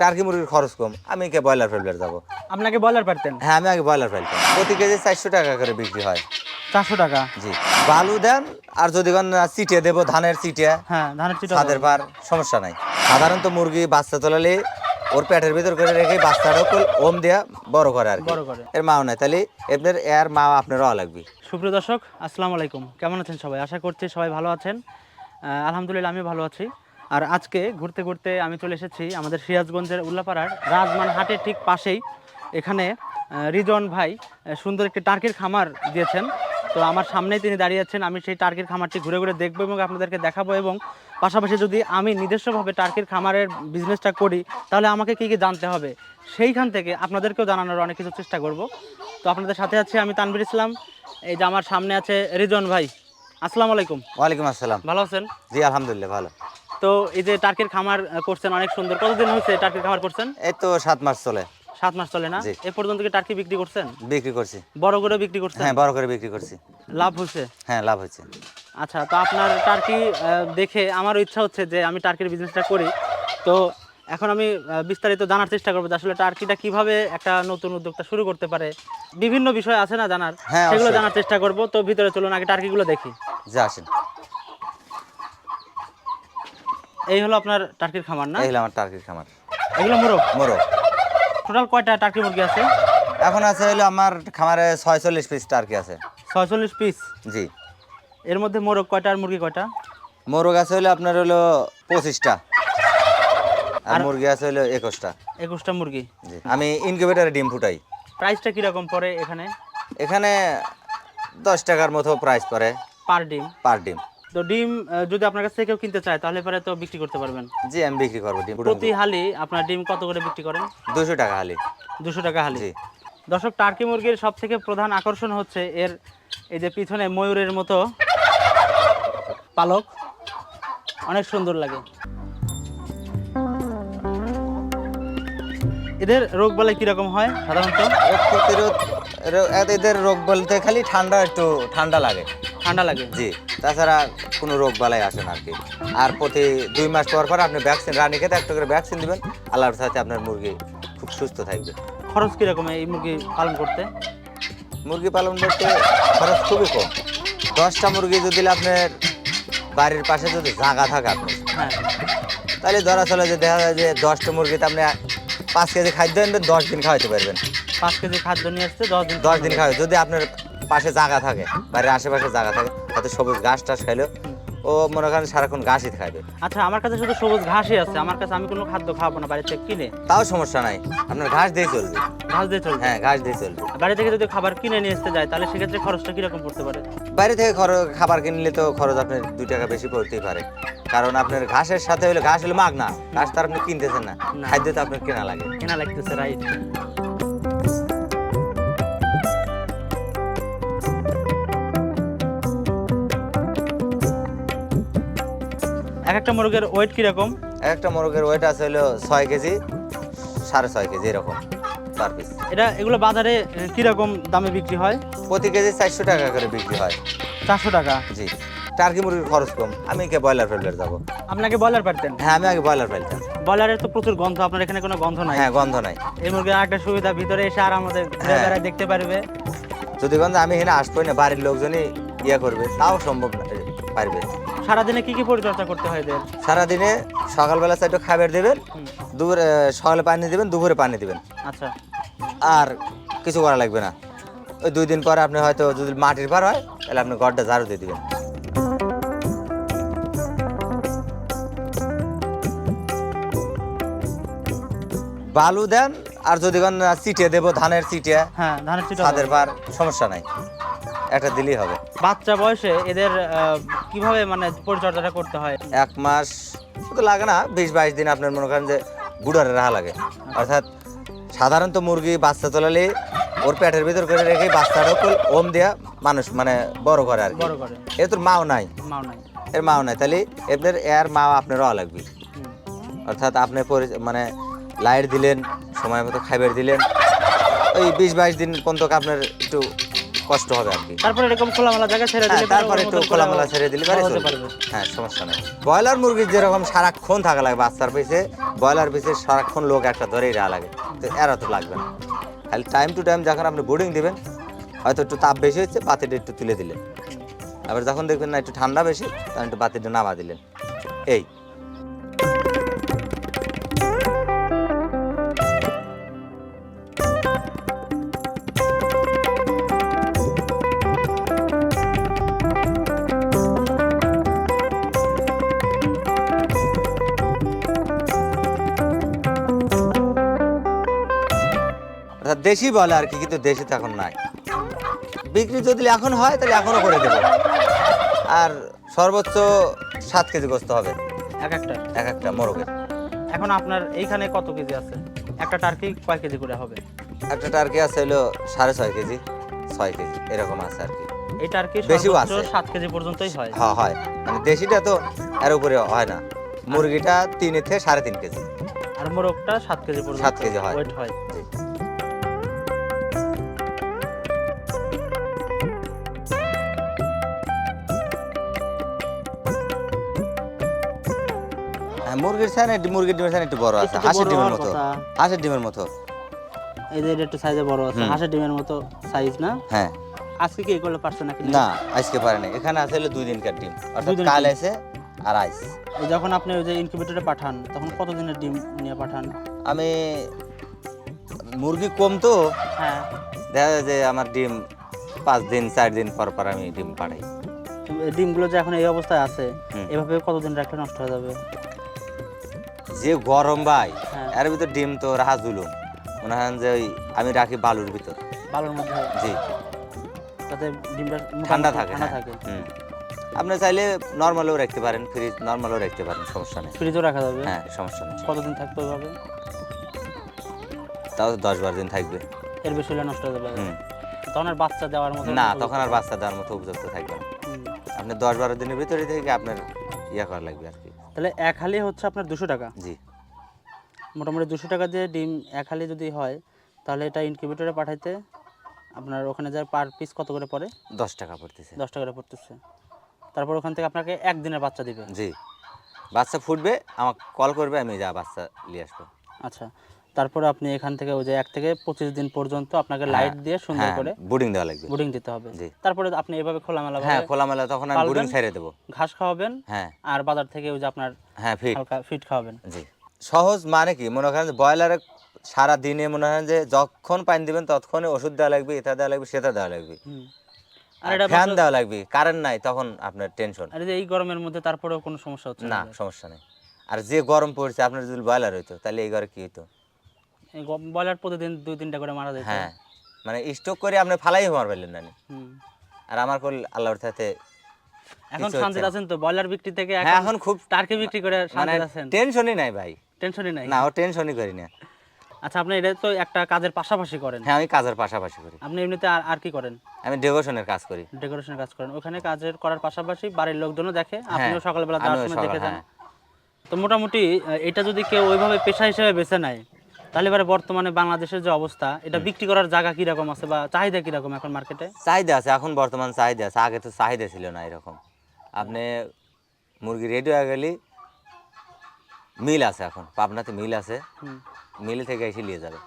Turkey মুরগির খরচ কম। আমি কে ব্রয়লার ফেলবার যাব। আপনাকে বলার পারতেন? হ্যাঁ আমি আগে ব্রয়লার ফেলতাম প্রতি কেজি চারশো টাকা করে বিক্রি হয়। চারশো টাকা? জি। বালু দেন আর যদি কোন চিটিয়ে দেবো ধানের চিটিয়া। হ্যাঁ ধানের চিটা ছাদের পার সমস্যা নাই। সাধারণত মুরগি বাচ্চা তোলালে ওর পেটের ভিতর করে রেখে বাচ্চাটাও কল- ওম দেয়া বড় করে আর কি। বড় করে। এর মাও নাই। তাহলে আপনার এর মা আপনার হওয়া লাগবে। সুপ্রিয় দর্শক আসসালামু আলাইকুম। কেমন আছেন সবাই? আশা করছি সবাই ভালো আছেন। আহ, আলহামদুলিল্লাহ আমি ভালো আছি। আর আজকে ঘুরতে ঘুরতে আমি চলে এসেছি আমাদের সিরাজগঞ্জের উল্লাপাড়ার রাজমান হাটের ঠিক পাশেই। এখানে রিজন ভাই সুন্দর একটি টার্কির খামার দিয়েছেন। তো আমার সামনেই তিনি দাঁড়িয়ে আছেন। আমি সেই টার্কির খামারটি ঘুরে ঘুরে দেখব এবং আপনাদেরকে দেখাবো এবং পাশাপাশি যদি আমি নিজস্বভাবে টার্কির খামারের বিজনেসটা করি তাহলে আমাকে কী কী জানতে হবে? সেইখান থেকে আপনাদেরকেও জানানোর অনেক কিছু চেষ্টা করব। তো আপনাদের সাথে আছি আমি তানবির ইসলাম। এই যে আমার সামনে আছে রিজন ভাই। আসসালামু আলাইকুম। ওয়ালাইকুম আসসালাম। ভালো আছেন? জি আলহামদুলিল্লাহ ভালো। তো এই যে টার্কির খামার করছেন অনেক সুন্দর। কতদিন হয়েছে টার্কির খামার করছেন? এই তো সাত মাস চলে। সাত মাস চলে না? এ পর্যন্ত কি টার্কি বিক্রি করছেন? বিক্রি করছি। বড় করে বিক্রি করছেন? হ্যাঁ বড় করে বিক্রি করছি। লাভ হয়েছে? হ্যাঁ লাভ হচ্ছে আচ্ছা তো আপনার টার্কি দেখে আমারও ইচ্ছা হচ্ছে যে আমি টার্কির বিজনেসটা করি। তো এখন আমি বিস্তারিত জানার চেষ্টা করব যে আসলে টার্কিটা কীভাবে একটা নতুন উদ্যোক্তা শুরু করতে পারে। বিভিন্ন বিষয় আছে না জানার? হ্যাঁ, সেগুলো জানার চেষ্টা করব। তো ভিতরে চলুন আগে টার্কিগুলো দেখি। যা আসেন। এই হলো আপনার টার্কির খামার না? এই হলো আমার টার্কির খামার। এগুলো মোরগ? মোরো টোটাল কয়টা টার্কি মুরগি আছে? এখন আছে হলো আমার খামারে ছয়চল্লিশ পিস টার্কি আছে। ছয়চল্লিশ পিস জি। এর মধ্যে মোরগ কয়টা আর মুরগি কয়টা? মোরগ আছে হলো আপনার হলো পঁচিশটা। আর আর- মুরগি আছে হলো একুশটা। একুশটা মুরগি? জি। আমি ইনকিউবেটারে ডিম ফুটাই। প্রাইসটা কীরকম পড়ে এখানে? এখানে দশ টাকার মতো প্রাইস পড়ে। পার ডিম? পার ডিম। তো ডিম যদি আপনার কাছ থেকে কেউ কিনতে চায় তাহলে পরে তো বিক্রি করতে পারবেন। জি আমি বিক্রি করব ডিম। প্রতি হালি আপনার ডিম কত করে বিক্রি করেন? দুশো টাকা হালি। দুশো টাকা হালি। জি। দর্শক টার্কি মুরগির সব থেকে প্রধান আকর্ষণ হচ্ছে এর এই যে পিছনে ময়ূরের মতো পালক। অনেক সুন্দর লাগে। এদের রোগ বলে কীরকম হয় সাধারণত? রোগ প্রতিরোধ এদের রোগ বলতে খালি ঠান্ডা একটু ঠান্ডা লাগে। ঠান্ডা লাগে। জি তাছাড়া কোনো রোগ বালাই আসে না আর কি। আর প্রতি দুই মাস পর পর আপনি ভ্যাকসিন রানী খেতে একটা করে ভ্যাকসিন দিবেন আল্লাহর সাথে আপনার মুরগি খুব সুস্থ থাকবে। খরচ কীরকম এই মুরগি পালন করতে? মুরগি পালন করতে খরচ খুবই কম। দশটা মুরগি যদি আপনার বাড়ির পাশে যদি জায়গা থাকে আপনার হ্যাঁ। তাহলে ধরা চলে যে দেখা যায় যে দশটা মুরগিতে আপনি পাঁচ কেজি খাদ্য আনবেন দশ দিন খাওয়াতে পারবেন। পাঁচ কেজি খাদ্য নিয়ে আসছে দশ দিন দশ দিন খাওয়াবে যদি আপনার পাশে জায়গা থাকে বাড়ির আশেপাশে জায়গা থাকে হয়তো সবুজ ঘাস টাস খাইলো। ও মনে করেন সারাক্ষণ ঘাসই খাইবে। আচ্ছা আমার কাছে শুধু সবুজ ঘাসই আছে আমার কাছে আমি কোনো খাদ্য খাব না বাড়ি থেকে কিনে? তাও সমস্যা নাই আপনার ঘাস দিয়ে চলবে। ঘাস দিয়ে চলবে? হ্যাঁ ঘাস দিয়ে চলবে। বাড়ি থেকে যদি খাবার কিনে নিয়ে আসতে যায় তাহলে সেক্ষেত্রে খরচটা কীরকম পড়তে পারে? বাইরে থেকে খাবার কিনলে তো খরচ আপনার দুই টাকা বেশি পড়তেই পারে। কারণ আপনার ঘাসের সাথে হলে ঘাস হলে মাগ না ঘাস তো আপনি কিনতেছেন না। না। খাদ্য তো আপনার কেনা লাগে। কেনা লাগতেছে রাইট এক একটা মুরগের ওয়েট কীরকম? এক একটা মোরগের ওয়েট আছে হলো ছয় কেজি সাড়ে ছয় কেজি এরকম পার পিস এটা এগুলো বাজারে কীরকম দামে বিক্রি হয়? প্রতি কেজি চারশো টাকা করে বিক্রি হয়। চারশো টাকা? জি। টার্কি মুরগির খরচ কম। আমি কে ব্রয়লার ফেলবার যাব। আপনাকে বয়লার পারতেন? হ্যাঁ আমি আগে ব্রয়লার ফেলতাম বয়লারের তো প্রচুর গন্ধ আপনার এখানে কোনো গন্ধ নাই? হ্যাঁ গন্ধ নাই। এই মুরগির একটা সুবিধা ভিতরে এসে আর আমাদের হ্যাঁ। দেখতে পারবে। যদি গন্ধ আমি এখানে আসব না বাড়ির লোকজনই ইয়ে করবে। তাও সম্ভব না পারবে। সারাদিনে কি কি পরিচর্যা করতে হয় এদের? সারাদিনে সকালবেলা একটু খাবার দেবেন দুপুরে সকালে পানি দিবেন দুপুরে পানি দিবেন। আচ্ছা। আর কিছু করা লাগবে না। ওই দুই দিন পরে আপনি হয়তো যদি মাটির ভার হয় তাহলে আপনি গড়টা ঝাড়ু দিয়ে দিবেন। বালু দেন আর যদি কোন চিটিয়ে দেবো ধানের চিটিয়া হ্যাঁ ধানের চিটা ছাদের পার সমস্যা নাই। একটা দিলেই হবে। বাচ্চা বয়সে এদের কীভাবে মানে পরিচর্যাটা করতে হয়? এক মাস তো লাগে না বিশ বাইশ দিন আপনার মনে করেন যে বুড়ারে রাখা লাগে। অর্থাৎ সাধারণত মুরগি বাচ্চা তোলালে ওর পেটের ভিতর করে রেখে বাচ্চাটাও কল- ওম দেয়া মানুষ মানে বড় করে আর কি। বড় তোর মাও নাই। মাও নাই। এর মাও নাই। তাহলে এদের এর মা আপনার হওয়া লাগবে। অর্থাৎ আপনি পরি- মানে লাইট দিলেন সময় মতো খাবার দিলেন। ওই বিশ বাইশ দিন পর্যন্ত আপনার একটু কষ্ট হবে আর কি। তারপরে এরকম খোলামেলা জায়গা ছেড়ে হ্যাঁ, দিলে তারপরে একটু খোলামেলা ছেড়ে দিলে পারে হ্যাঁ সমস্যা নেই। ব্রয়লার মুরগির যেরকম সারাক্ষণ থাকা লাগে বাচ্চার পিছে ব্রয়লার পিসে সারাক্ষণ লোক একটা ধরেই রাখা লাগে। তো এরা তো লাগবে না। খালি টাইম টু টাইম যখন আপনি বোর্ডিং দিবেন হয়তো একটু তাপ বেশি হচ্ছে বাতিটা একটু তুলে দিলেন। আবার যখন দেখবেন না একটু ঠান্ডা বেশি তখন একটু বাতিটা নামা দিলেন। এই। অর্থাৎ দেশি বলে আর কি কিন্তু দেশি তো এখন নাই। বিক্রি যদি এখন হয় তাহলে এখনও করে দেবো। আর সর্বোচ্চ সাত কেজি গোস্ত হবে। এক একটা? এক একটা মোরগের। এখন আপনার এইখানে কত কেজি আছে? একটা টার্কি কয় কেজি করে হবে? একটা টার্কি আছে হলো সাড়ে ছয় কেজি ছয় কেজি এরকম আছে আর কি। এই টার্কি বেশিও আছে। সাত কেজি পর্যন্তই হয়। হ্যাঁ হয়। মানে দেশিটা তো এর উপরে হয় না। মুরগিটা তিন থেকে সাড়ে তিন কেজি। আর মোরগটা সাত কেজি পর্যন্ত সাত কেজি হয়। ওয়েট হয়। মুরগির ছান মুরগির ডিমের ছান একটু বড় আছে হাঁসের ডিমের মতো। হাঁসের ডিমের মতো। এই যে এটা একটু সাইজে বড় আছে হাঁসের ডিমের মতো সাইজ না? হ্যাঁ। আজকে কি এগুলো পারছে নাকি না আজকে পারে না এখানে আছে হলো দুই দিনকার ডিম। অর্থাৎ কাল। এসে আর আইস। যখন আপনি ওই যে ইনকিউবেটরে পাঠান তখন কত দিনের ডিম নিয়ে পাঠান? আমি মুরগি কম তো। হ্যাঁ। দেখা যায় যে আমার ডিম পাঁচ দিন চার দিন পর পর আমি ডিম পাঠাই এই ডিমগুলো যে এখন এই অবস্থায় আছে এভাবে কতদিন রাখলে নষ্ট হয়ে যাবে? যে গরম ভাই হ্যাঁ। এর ভিতর ডিম তো রাহা জুলুম। মনে হয় যে ওই আমি রাখি বালুর ভিতর। বালুর মধ্যে জি। যাতে ডিমটা ঠান্ডা থাকে ঠান্ডা হ্যাঁ। থাকে। হুম। আপনি চাইলে নর্মালও রাখতে পারেন ফ্রিজ নর্মালও রাখতে পারেন সমস্যা নেই। ফ্রিজও রাখা যাবে? হ্যাঁ সমস্যা নেই। কতদিন থাকতে হবে তাও দশ বারো দিন থাকবে। এর বেশি হলে নষ্ট হয়ে যাবে। তখন আর বাচ্চা দেওয়ার মতো না তখন আর বাচ্চা দেওয়ার মতো উপযুক্ত থাকবে না। আপনি দশ বারো দিনের ভিতরে থেকে আপনার ইয়া করা লাগবে আর কি। তাহলে এক হালি হচ্ছে আপনার দুশো টাকা? জি। মোটামুটি দুশো টাকা দিয়ে ডিম এক হালি যদি হয় তাহলে এটা ইনকিউবেটরে পাঠাইতে আপনার ওখানে যায় পার পিস কত করে পড়ে? দশ টাকা পড়তেছে। দশ টাকা করে পড়তেছে। তারপর ওখান থেকে আপনাকে একদিনের বাচ্চা দিবে। জি। বাচ্চা ফুটবে আমাকে কল করবে আমি যা বাচ্চা নিয়ে আসব। আচ্ছা। তারপরে আপনি এখান থেকে ওই যে এক থেকে পঁচিশ দিন পর্যন্ত আপনাকে লাইট দিয়ে সুন্দর হ্যাঁ করে বুডিং দেওয়া লাগবে। বুডিং দিতে হবে। তারপরে আপনি এভাবে খোলামেলা হ্যাঁ খোলামেলা তখন আমি? বুডিং ছেড়ে দেবো। ঘাস খাওয়াবেন হ্যাঁ। আর বাজার থেকে ওই যে আপনার হ্যাঁ ফিট হালকা ফিট খাওয়াবেন। জি। সহজ মানে কি? মনে করেন ব্রয়লারে সারা দিনে মনে হয় যে যখন পানি দিবেন ততক্ষণে ওষুধ দেওয়া লাগবে এটা দেওয়া লাগবে সেটা দেওয়া লাগবে। আর এটা ফ্যান দেওয়া লাগবে কারেন্ট নাই তখন আপনার টেনশন আর এই গরমের মধ্যে তারপরেও কোনো সমস্যা হচ্ছে না সমস্যা নেই। আর যে গরম পড়ছে আপনার যদি ব্রয়লার হইতো তাহলে এই ঘরে কি হইতো? ব্রয়লার প্রতিদিন দুই তিনটা করে মারা যেত। হ্যাঁ মানে স্টক করে আপনি ফালাই না আর আমার কল আল্লাহর সাথে এখন হচ্ছে আছেন তো? ব্রয়লার বিক্রি থেকে হ্যাঁ এখন খুব টার্কি বিক্রি করে মানে শান্তিতে আছেন? টেনশনই নাই ভাই। টেনশনই নাই? না ও টেনশনই করি না। আচ্ছা আপনি এটা তো একটা কাজের পাশাপাশি করেন। হ্যাঁ আমি কাজের পাশাপাশি করি। আপনি এমনিতে আর আর কি করেন? আমি ডেকোরেশনের কাজ করি। ডেকোরেশনের কাজ করেন। ওখানে কাজের করার পাশাপাশি বাড়ির লোকজনও দেখে আপনিও সকালবেলা যাওয়ার হ্যাঁ, সময় দেখে যান। হ্যাঁ। তো মোটামুটি এটা যদি কেউ ওইভাবে পেশা হিসেবে বেছে নেয় তাহলে এবারে বর্তমানে বাংলাদেশের যে অবস্থা এটা বিক্রি করার জায়গা কীরকম আছে বা চাহিদা কীরকম এখন মার্কেটে চাহিদা আছে এখন বর্তমান চাহিদা আছে আগে তো চাহিদা ছিল না এরকম। আপনি মুরগি রেডি হয়ে গেলে মিল আছে এখন পাবনাতে মিল আছে। মিল থেকে এসে নিয়ে যাবে।